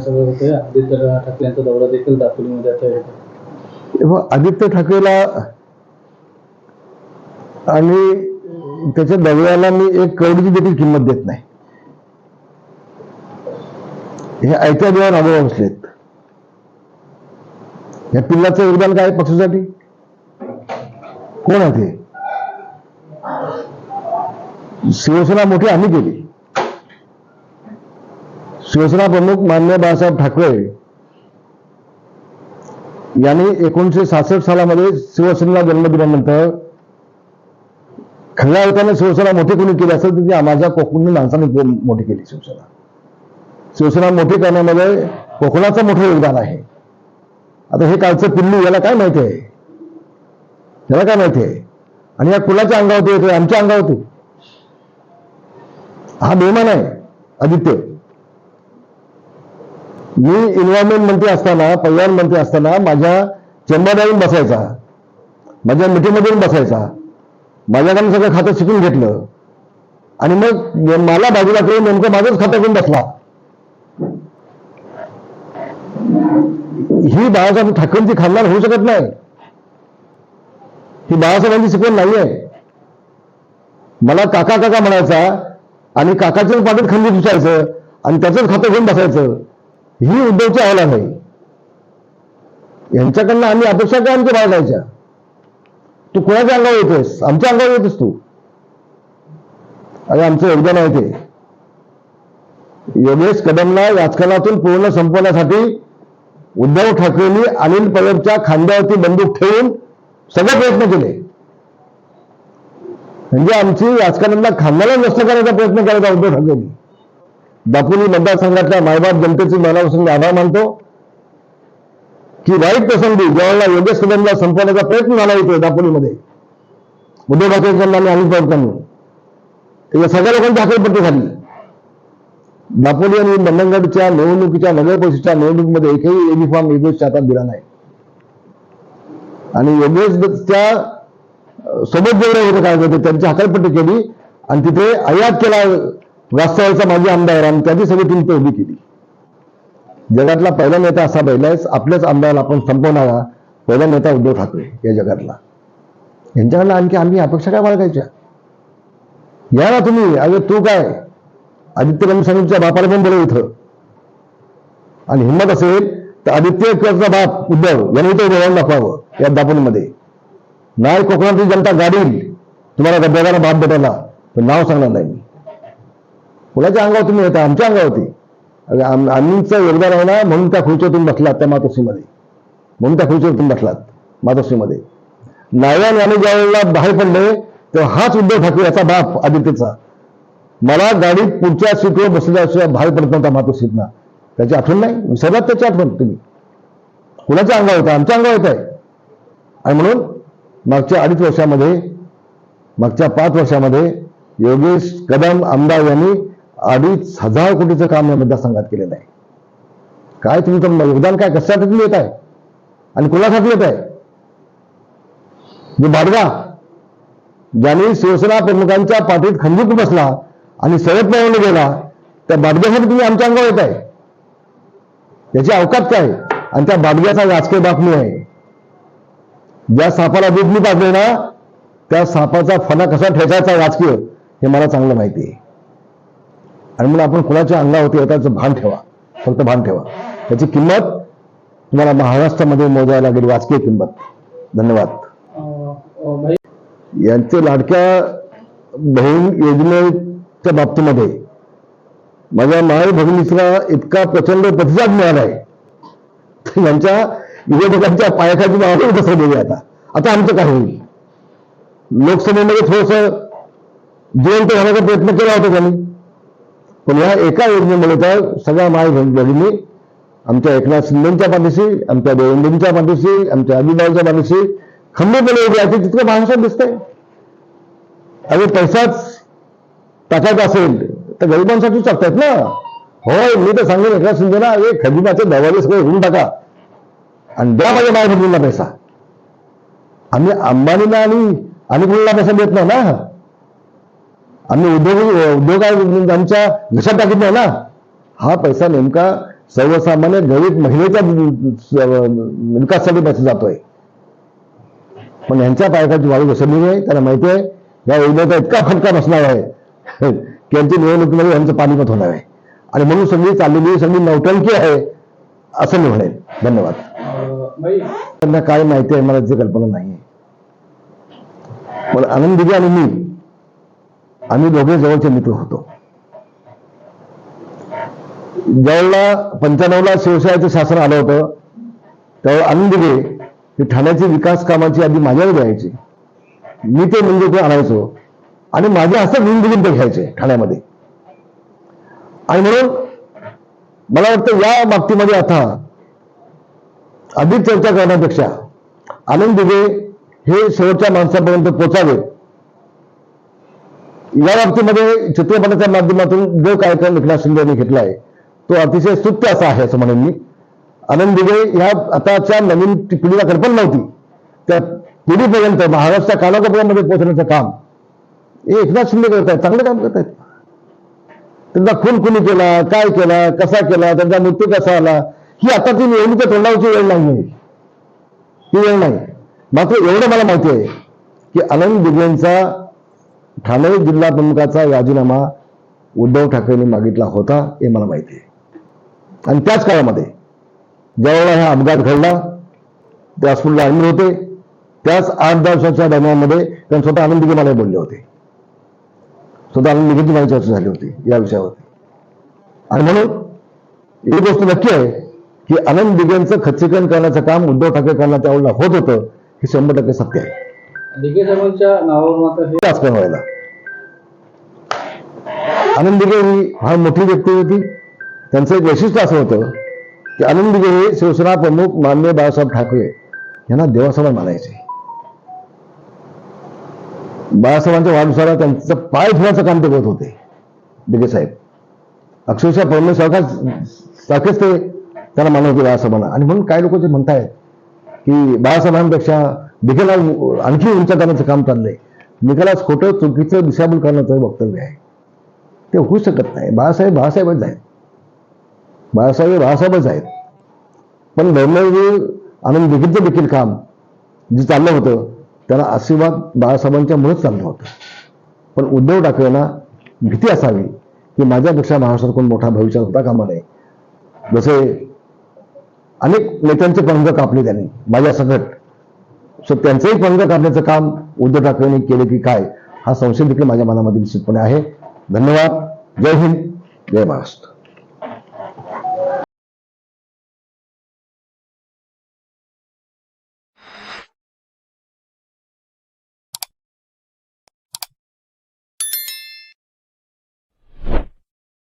सगळं होते. आदित्य दौरा देखील दापोलीमध्ये आता आदित्य ठाकरेला आणि त्याच्या दौऱ्याला मी एक करोडची देखील किंमत देत नाही. हे आयत्या देवा राबवा या पिल्लाचं योगदान काय पक्षासाठी? कोण आहे ते? शिवसेना मोठी आम्ही केली. शिवसेना प्रमुख मान्य बाळासाहेब ठाकरे यांनी एकोणीसशे सहासष्ट सालामध्ये शिवसेनेला जन्म दिल्यानंतर खऱ्या अर्थाने शिवसेना मोठी कोणी केली असेल तर ती माझ्या कोकणी माणसाने मोठी केली शिवसेना. शिवसेना मोठी करण्यामध्ये कोकणाचं मोठं योगदान आहे. आता हे कालचं पिल्लू याला काय माहिती आहे? याला काय माहिती आहे? आणि या कुलाच्या अंगावरती येतोय? आमच्या अंगावरती. हा बेमान आहे आदित्य. मी एन्व्हायरमेंट मंत्री असताना पर्यावरण मंत्री असताना माझ्या चेंबरला येऊन बसायचा. माझ्या मिटिंगमध्ये येऊन बसायचा. माझ्याकडून सगळं खातं शिकून घेतलं. आणि मग मला बाजूला करून नेमकं माझंच खातं घेऊन बसला. ही बाळासाहेब ठाकरेंची खानदार होऊ शकत नाही. ही बाळासाहेबांची शिकवण नाही आहे मला काका काका म्हणायचा आणि काकाच्याच पाठीत खंडी घुसायचं आणि त्याचंच खातं घेऊन बसायचं. ही उद्धवची आला नाही यांच्याकडनं आम्ही अपेक्षा काय आमच्या बाळगायच्या? तू कोणाच्या अंगावर येतोस? आमच्या अंगावर येतोस तू. अरे आमचं योगदान आहे ते. योगेश कदमला राजकारणातून पूर्ण संपवण्यासाठी उद्धव ठाकरेंनी अनिल परबच्या खांद्यावरती बंदूक ठेवून सगळे प्रयत्न केले. म्हणजे आमची राजकारणाला खांद्याला नष्ट करायचा प्रयत्न करायचा उद्धव ठाकरेंनी. दापोली मतदारसंघातल्या मायबाप जनतेची मनापासून आभार मानतो. की वाईट प्रसंगी ज्यावेळेला योग्य कदमला संपवण्याचा प्रयत्न झाला होतो दापोलीमध्ये उद्धव ठाकरेंकडून आणि अनिल पवारकडून तेव्हा सगळ्या लोकांची हाकलपट्टी झाली दापोली आणि मंडणगडच्या निवडणुकीच्या नगर परिषदेच्या निवडणुकीमध्ये एकही युनिफॉर्म योगेशच्या हातात दिला नाही. आणि योगेशच्या सोबत जेवढे होते काय होते त्यांची हाकलपट्टी केली आणि तिथे आयात केला वास्तव्याचा माजी आमदार आणि त्याची सगळी टीम ते उभी केली. जगातला पहिला नेता असा पहिलाच आपल्याच आमदाराला आपण संपवणारा पहिला नेता उद्धव ठाकरे या जगातला. यांच्याकडनं आणखी आम्ही अपेक्षा काय बाळगायच्या? या ना तुम्ही अरे तू काय? आदित्य रमसांगच्या बापाला पण बोलव इथं. आणि हिंमत असेल तर आदित्य किंवा बाप उद्धव यांनी इथं उभं दाखवावं या दापोलीमध्ये. नाही कोकणातली जनता गाडील. तुम्हाला गद्दाराला बाप भेटायला. तर नाव सांगणार नाही मी. कुणाच्या अंगावर तुम्ही येता? आमच्या अंगावरती आम्हीचं योगदान आहे ना म्हणून त्या खुर्चीतून बसलात त्या मातोश्रीमध्ये. म्हणून त्या खुर्चीतून बसलात मातोश्रीमध्ये. नारायण यांनी ज्या वेळेला बाहेर पडले तेव्हा हाच उद्धव ठाकरे याचा बाप आदित्यचा. मला गाडीत पुढच्या सीटवर बसल्याशिवाय बाहेर पडत नव्हता मातोश्रीतनं. त्याची आठवण नाही? विसरलात त्याची आठवण तुम्ही? कुणाच्या अंगावर होता? आमच्या अंगावर येत आहे आणि म्हणून मागच्या अडीच वर्षामध्ये मागच्या पाच वर्षामध्ये योगेश कदम आमदार यांनी अडीच हजार कोटीचं काम या मतदारसंघात केलेलं आहे. काय तुमचं योगदान काय कशासाठी येत आहे? आणि कुणासाठी येत आहे? जो बाडगा ज्यांनी शिवसेना प्रमुखांच्या पाठीत खंडित बसला आणि शरद पवारने गेला त्या बाडग्यासाठी तुम्ही आमच्या अंगावर येत आहे. त्याची अवकात काय आणि त्या बाडग्याचा राजकीय बातमी आहे. ज्या सापाला दूध मी टाकले ना त्या सापाचा फणा कसा ठेचायचा राजकीय हे मला चांगलं माहिती आहे. आणि म्हणून आपण कुणाच्या अंगावरती येताचं भान ठेवा. फक्त भान ठेवा. त्याची किंमत तुम्हाला महाराष्ट्रामध्ये मोजायला लागेल वाचकीय किंमत. धन्यवाद. यांचे लाडक्या बहीण योजनेच्या बाबतीमध्ये माझ्या माय भगिनीचा इतका प्रचंड प्रतिसाद मिळालाय आहे. यांच्या विरोधकांच्या पायाखाली नावाने बसवलेली आता. आता आमचं काय होईल? लोकसभेमध्ये थोडस जिवंत होण्याचा प्रयत्न केला होता त्यांनी. पण या एका योजनेमुळे तर सगळ्या माय मी. आमच्या एकनाथ शिंदेच्या पाठीशी आमच्या देवेंद्रच्या पाठीशी आमच्या अजितदाच्या पाठीशी. खंबीरपणे उभी आहे तितकं महाराष्ट्रात दिसतंय. अरे पैसाच टाकायचा असेल तर गरिबांसाठी टाकतात ना. होय मी तर सांगेन एकनाथ शिंदेना एक खजिनाचे दवारे सगळे होऊन टाका आणि द्या माझ्या बाहेर भरलेला पैसा. आम्ही अंबानीला आणि आणि पैसा देत नाही ना. आम्ही उद्योग उद्योगांच्या घशात टाकत नाही ना. हा पैसा नेमका सर्वसामान्य गरीब महिलेच्या विकासासाठी पैसा जातोय. पण यांच्या पायकाची वाळू घसरली नाही त्यांना माहिती आहे या योजनेचा इतका फटका बसणार आहे की यांची निवडणुकीमध्ये यांचं पाणीपत होणार आहे. आणि म्हणून सगळी चाललेली सगळी नौटंकी आहे असं मी म्हणेन. धन्यवाद. त्यांना काय माहिती आहे मला त्याची कल्पना नाही पण आनंद दिली आणि मी आम्ही दोघे जवळचे मित्र होतो. ज्यावेळेला पंच्याण्णवला शिवसेनेचं शासन आलं होतं त्यावेळेला आनंद दिघे ही ठाण्याची विकास कामाची यादी माझ्यावर द्यायची मी ते म्हणजे ते आणायचो आणि माझ्या हस्ते विंद ते घ्यायचे ठाण्यामध्ये. आणि म्हणून मला वाटतं या बाबतीमध्ये आता अधिक चर्चा करण्यापेक्षा आनंद दिघे हे शेवटच्या माणसापर्यंत पोचावेत. या बाबतीमध्ये चित्रपटाच्या माध्यमातून जो कार्यक्रम एकनाथ शिंदे यांनी घेतला आहे तो अतिशय स्तुत्य असा आहे असं म्हणेन मी. आनंद दिघे ह्या आताच्या नवीन पिढीला कल्पना नव्हती. त्या पिढीपर्यंत महाराष्ट्र कानाकोपऱ्यामध्ये पोहोचण्याचं काम हे एकनाथ शिंदे करत आहेत चांगलं काम करत आहेत. त्यांचा खून कुणी केला काय केला कसा केला त्यांचा मृत्यू कसा आला ही आता ती निवडणुकीच्या तोंडावरची वेळ नाही आहे. ही वेळ नाही. मात्र एवढं मला माहिती आहे की आनंद दिघेंचा ठाणे जिल्हा प्रमुखाचा राजीनामा उद्धव ठाकरेंनी मागितला होता हे मला माहिती आहे. आणि त्याच काळामध्ये ज्यावेळेला हा अपघात घडला ते हॉस्पिटलला आर्मी होते. त्याच आठ दहा वर्षाच्या दरम्यानमध्ये त्यांनी स्वतः आनंद दिघे मला बोलले होते. स्वतः आनंद दिघेची माझी चर्चा झाली होती या विषयावरती. आणि म्हणून ही गोष्ट नक्की आहे की आनंद दिघेंचं खच्चीकरण करण्याचं काम उद्धव ठाकरे करण्यात त्यावेळेला होत होतं हे शंभर टक्के सत्य आहे. दिघे साहेबांच्या नावावर हे राजकारण व्हायला. आनंद दिघे ही फार मोठी व्यक्ती होती. त्यांचं एक वैशिष्ट्य असं होतं की आनंद दिघे हे शिवसेना प्रमुख माननीय बाळासाहेब ठाकरे यांना देवासभा मानायचे. बाळासाहेबांच्या वाढदिवसाला त्यांचं पाय धुण्याचं काम ते करत होते दिघे साहेब. अक्षरशः परमेश्वर सारखेच ते त्यांना मानवते बाळासाहेबांना. आणि म्हणून काही लोक जे म्हणतायत की बाळासाहेबांपेक्षा देखील आणखी उंच करण्याचं काम चाललंय. निकालाच खोटं चुकीचं दिशाभूल करण्याचं वक्तव्य आहे. ते होऊ शकत नाही. बाळासाहेब बाळासाहेबच आहेत. बाळासाहेब बाळासाहेबच आहेत. पण धर्मवीर आनंद दिघीचं देखील काम जे चाललं होतं त्याला आशीर्वाद बाळासाहेबांच्यामुळेच चाललं होतं. पण उद्धव ठाकरेंना भीती असावी की माझ्यापेक्षा महाराष्ट्रात कोण मोठा भविष्यात होता कामा नये. जसे अनेक नेत्यांचे पंग कापले त्यांनी. माझ्या सकट सो त्यांचंही पंग काढण्याचं काम उद्धव ठाकरेंनी केलं की काय? हा संशय देखील माझ्या मनामध्ये निश्चितपणे आहे. धन्यवाद. जय हिंद. जय महाराष्ट्र.